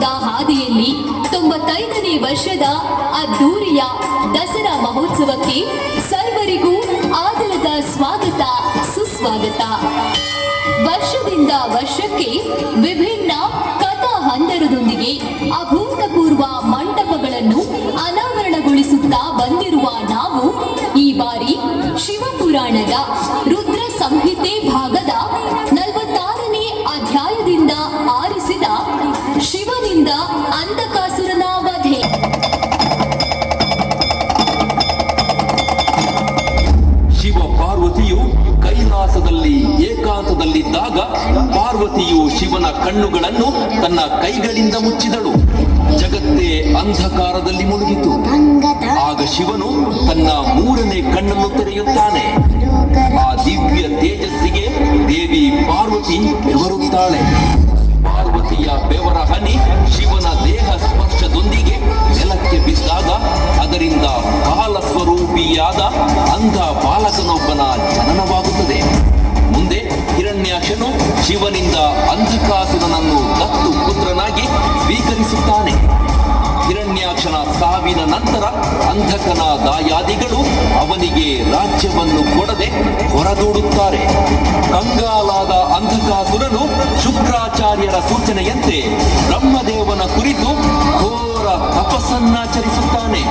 ವಿಕಾಸದ ಹಾದಿಯಲ್ಲಿ ತೊಂಬತ್ತೈದನೇ ವರ್ಷದ ಅದ್ದೂರಿಯ ದಸರಾ ಮಹೋತ್ಸವಕ್ಕೆ ಸರ್ವರಿಗೂ ಆದರದ ಸ್ವಾಗತ, ಸುಸ್ವಾಗತ. ವರ್ಷದಿಂದ ವರ್ಷಕ್ಕೆ ವಿಭಿನ್ನ ಕಥಾ ಹಂದರದೊಂದಿಗೆ ಅಭೂತಪೂರ್ವ ಮಂಟಪಗಳನ್ನು ಅನಾವರಣಗೊಳಿಸುತ್ತಾ ಬಂದಿರುವ ನಾವು ಈ ಬಾರಿ ಶಿವಪುರಾಣದ ರುದ್ರ ಸಂಹಿತೆ ಏಕಾಂತದಲ್ಲಿದ್ದಾಗ ಪಾರ್ವತಿಯು ಶಿವನ ಕಣ್ಣುಗಳನ್ನು ತನ್ನ ಕೈಗಳಿಂದ ಮುಚ್ಚಿದಳು. ಜಗತ್ತೇ ಅಂಧಕಾರದಲ್ಲಿ ಮುಳುಗಿತು. ಆಗ ಶಿವನು ತನ್ನ ಮೂರನೇ ಕಣ್ಣನ್ನು ತೆರೆಯುತ್ತಾನೆ. ಆ ದಿವ್ಯ ತೇಜಸ್ಸಿಗೆ ದೇವಿ ಪಾರ್ವತಿ ಬರುತ್ತಾಳೆ ಅಂಧಕನ ದಾಯಾದಿಗಳು ಅವನಿಗೆ ರಾಜ್ಯವನ್ನು ಕೊಡದೆ ಹೊರದೂಡುತ್ತಾರೆ. ಕಂಗಾಲಾದ ಅಂಧಕಾಸುರನು ಶುಕ್ರಾಚಾರ್ಯರ ಸೂಚನೆಯಂತೆ ಬ್ರಹ್ಮದೇವನ ಕುರಿತು ಘೋರ ತಪಸ್ಸನ್ನಾಚರಿಸುತ್ತಾನೆ.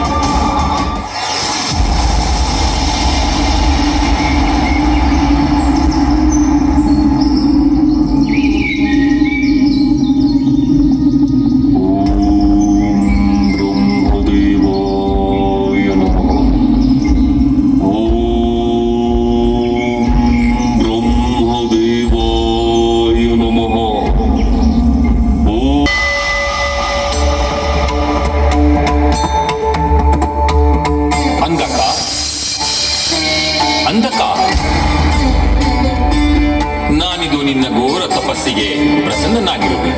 ನಿನ್ನ ಘೋರ ತಪಸ್ಸಿಗೆ ಪ್ರಸನ್ನನಾಗಿರುವೆ.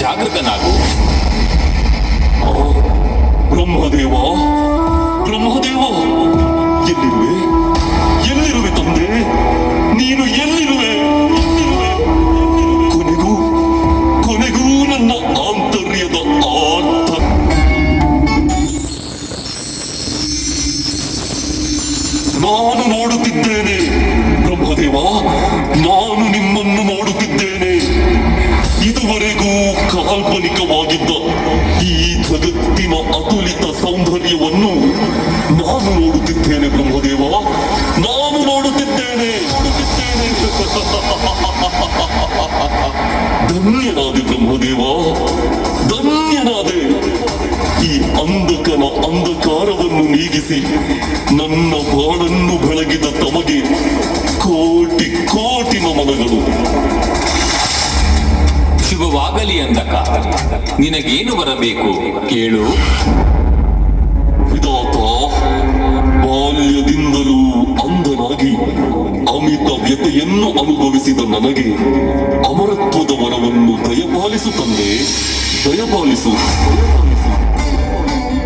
ಜಾಗೃತನಾಗು. ಬ್ರಹ್ಮದೇವ ಬ್ರಹ್ಮದೇವ, ಎಲ್ಲಿರುವೆ? ಎಲ್ಲಿರುವೆ ತಂದೆ? ನೀನು ಎಲ್ಲಿರುವೆ? ಕೊನೆಗೂ ಕೊನೆಗೂ ನನ್ನ ಆಂತರ್ಯದ ಆಂತ. ನಾನು ನೋಡುತ್ತಿದ್ದೇನೆ ಬ್ರಹ್ಮದೇವ ನಾನು ನಿಮ್ಮನ್ನು ನೋಡುತ್ತಿದ್ದೇನೆ ಇದುವರೆಗೂ ಕಾಲ್ಪನಿಕವಾಗಿದ್ದ ಈ ಜಗತ್ತಿನ ಅತುಲಿತ ಸೌಂದರ್ಯವನ್ನು ನಾನು ನೋಡುತ್ತಿದ್ದೇನೆ, ಬ್ರಹ್ಮದೇವ. ನಾನು ನೋಡುತ್ತಿದ್ದೇನೆ. ಧನ್ಯನಾದೆ, ಬ್ರಹ್ಮದೇವ. ಧನ್ಯನಾದೆ. ಈ ಅಂಧಕನ ಅಂಧಕಾರವನ್ನು ನೀಗಿಸಿ ನನ್ನ ಬಾಳನ್ನು ಬೆಳಗಿದ ತಮಗೆ ಕೋಟಿ ಕೋಟಿ ಶುಭವಾಗಲಿ ಅಂಧಕ ನಿನಗೇನು ಬರಬೇಕು ಕೇಳು. ವಿಧಾತ ಬಾಲ್ಯದಿಂದಲೂ ಅಂಧನಾಗಿ ಅಮಿತ ವ್ಯತೆಯನ್ನು ಅನುಭವಿಸಿದ ನನಗೆ ಅಮರತ್ವದ ವರವನ್ನು ದಯಪಾಲಿಸು ತಂದೆ ದಯಪಾಲಿಸು.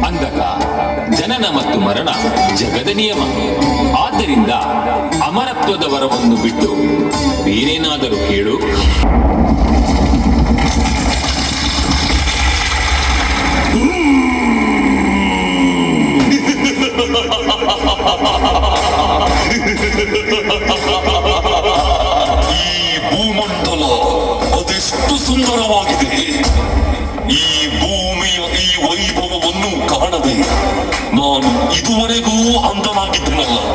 ಅಂಧಕ ಜನನ ಮತ್ತು ಮರಣ ಜಗದ ನಿಯಮ. ಆದ್ದರಿಂದ ಅಮರತ್ವದ ವರವನ್ನು ಬಿಟ್ಟು ಬೇರೇನಾದರೂ ಕೇಳು. ಈ ಭೂಮಂಡಲ ಅದೆಷ್ಟು ಸುಂದರವಾಗಿದೆ 뭐, 이두번에 그 언더마기 등락을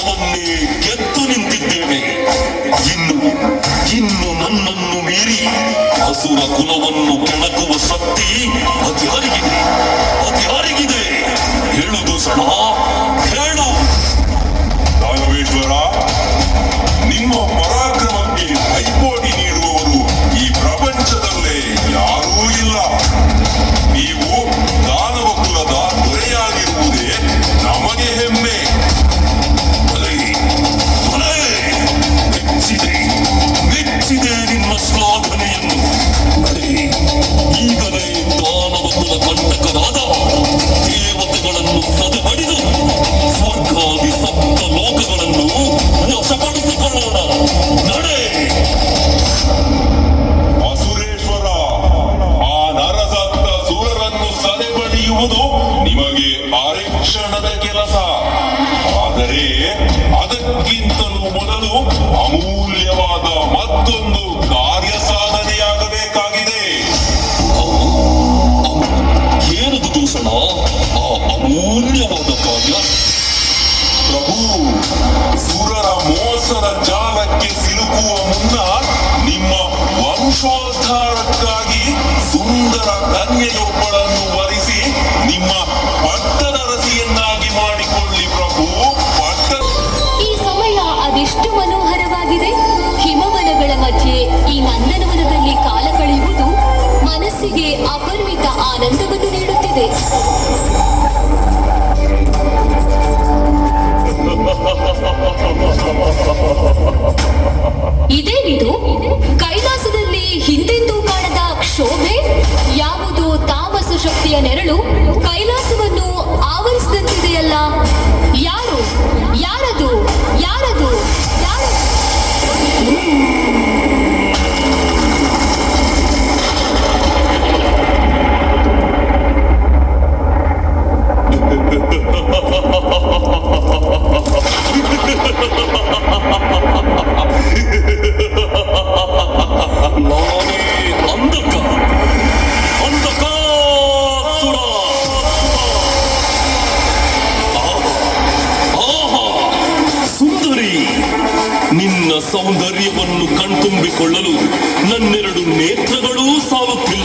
ಯುದ್ಧವನ್ನೇ ಗೆದ್ದು ನಿಂತಿದ್ದೇನೆ. ಇನ್ನು ಇನ್ನು ನನ್ನನ್ನು ಮೀರಿ ಹಸುರ ಕುಲವನ್ನು ಕೆಣಕುವ ಶಕ್ತಿ ಅತಿಯಾರಿಗಿದೆ ಅತಿಯಾರಿಗಿದೆ ಹೇಳುದು ಸಣ್ಣ ಮನಸ್ಸಿಗೆ ಅಪರಿಮಿತ ಆನಂದವನ್ನು ನೀಡುತ್ತಿದೆ. ಇದೇನಿದು ಕೈಲಾಸದಲ್ಲಿ ಹಿಂದೆಂದೂ ಕಾಣದ ಕ್ಷೋಭೆ? ಯಾವುದು ತಾಮಸ ಶಕ್ತಿಯ ನೆರಳು? ಕೈಲಾಸವನ್ನು ಆವರಿಸಿದಂತಿದೆಯಲ್ಲ? ಯಾರು? ಯಾರದು? ಯಾರದು? ಯಾರು ಸೌಂದರ್ಯವನ್ನು ಕಣ್ತುಂಬಿಕೊಳ್ಳಲು ನನ್ನೆರಡು ನೇತ್ರಗಳೂ ಸಾಲುತ್ತಿಲ್ಲ.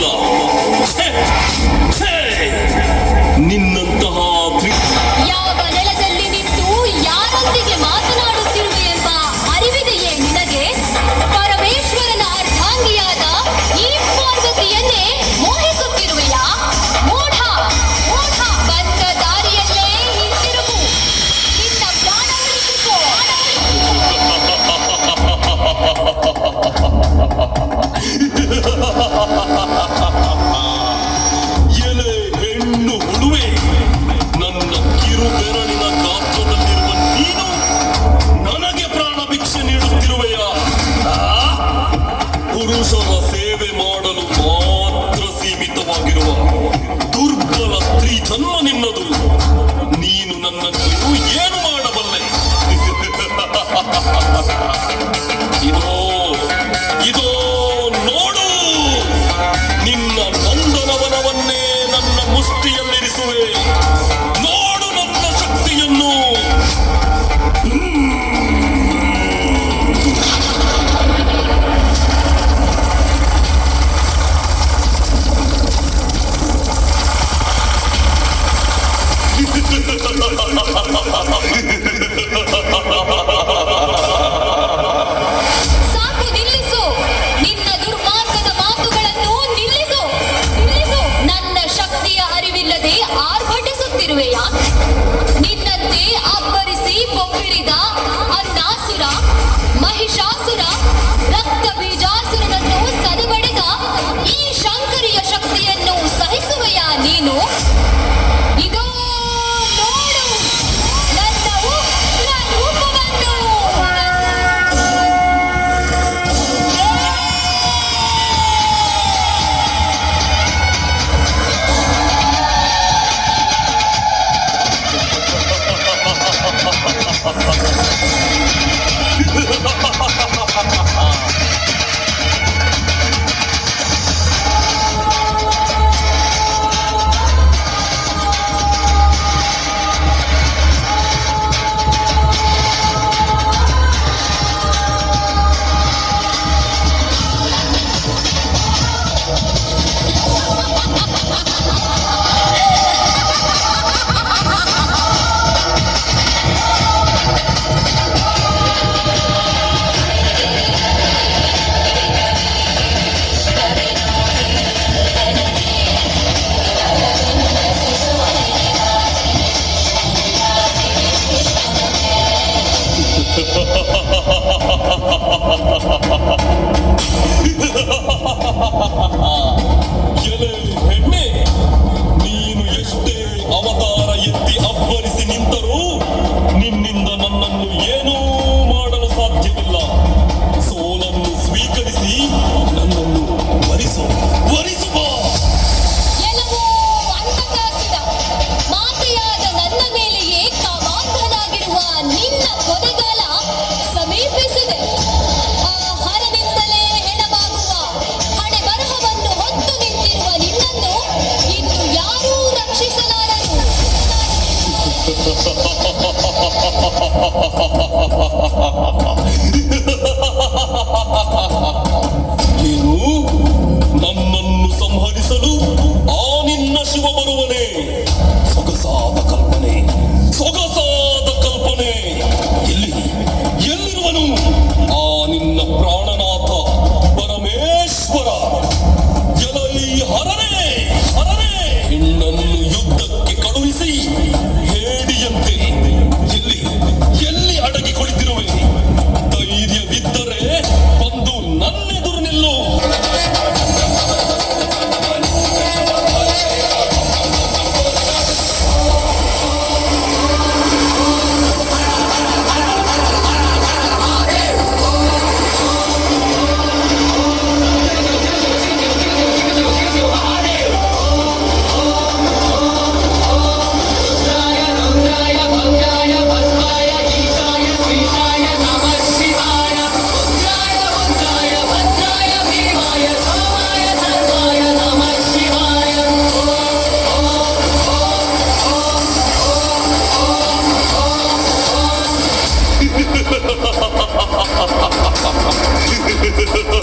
Ha ha ha!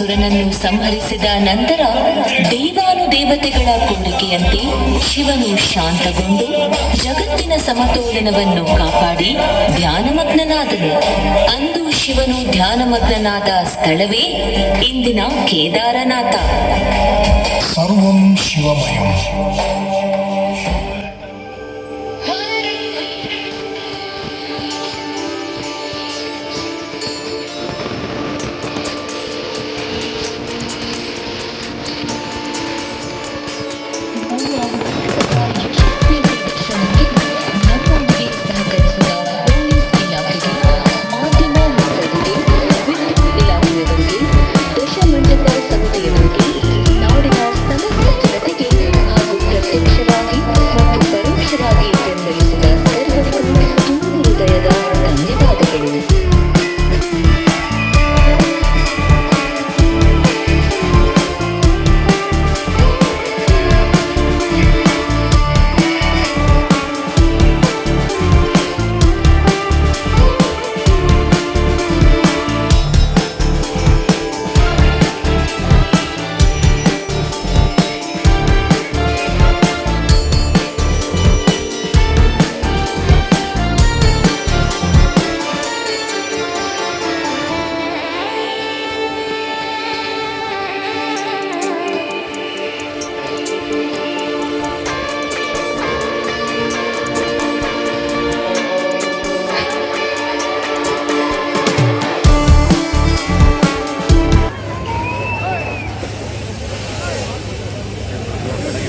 ಅಸುರನನ್ನು ಸಂಹರಿಸಿದ ನಂತರ ದೇವಾನು ದೇವತೆಗಳ ಕೋರಿಕೆಯಂತೆ ಶಿವನು ಶಾಂತಗೊಂಡು ಜಗತ್ತಿನ ಸಮತೋಲನವನ್ನು ಕಾಪಾಡಿ ಧ್ಯಾನಮಗ್ನನಾದನು. ಅಂದು ಶಿವನು ಧ್ಯಾನಮಗ್ನನಾದ ಸ್ಥಳವೇ ಇಂದಿನ ಕೇದಾರನಾಥ. ಸರ್ವಂ